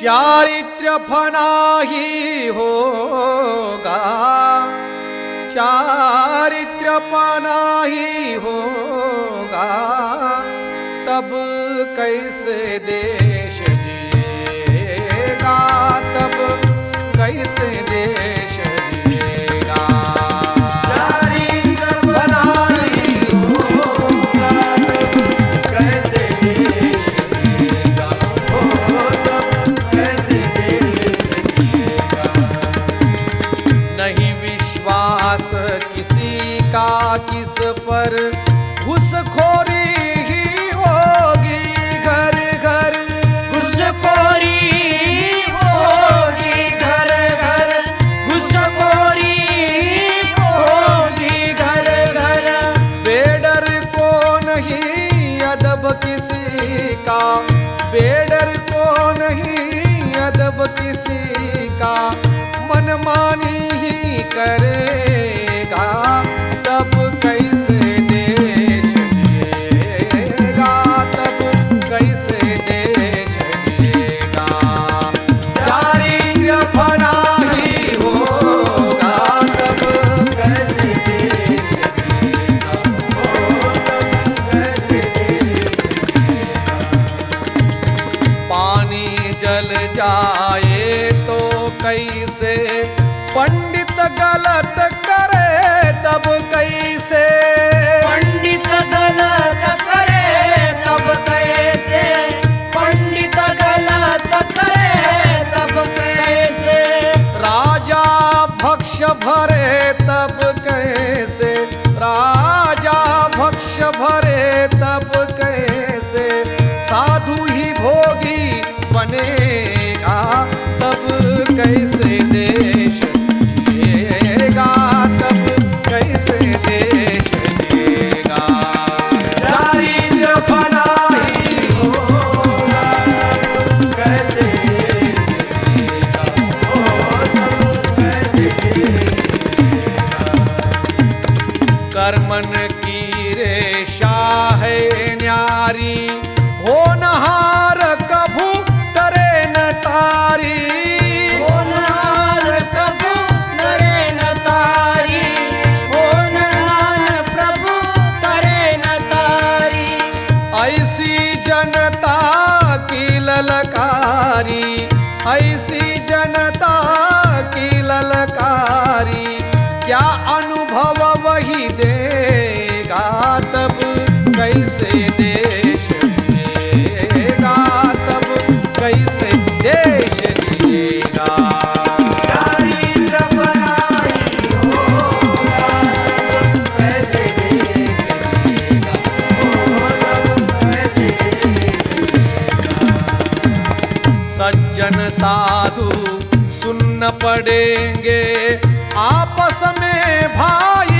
चारित्र फना ही होगा। चारित्र फना ही होगा। तब कैसे देश जिएगा? तब कैसे देश किस पर घुसखोरी ही होगी घर घर? घुसखोरी होगी घर घर। घुसखोरी होगी घर घर। बेडर को नहीं अदब किसी का। बेडर को नहीं अदब किसी का। मनमानी ही करेगा जाए तो कैसे पंडित गलत करे तब कैसे? पंडित गलत करे तब कैसे? पंडित गलत करे तब कैसे? राजा भक्ष भरे तब कैसे? राजा भक्ष भरे तब कैसे? साधु ही भोगी बनेगा कर्मन की रेशा है न्यारी हो नहार कभू सज्जन साधु सुन पड़ेंगे। आपस में भाई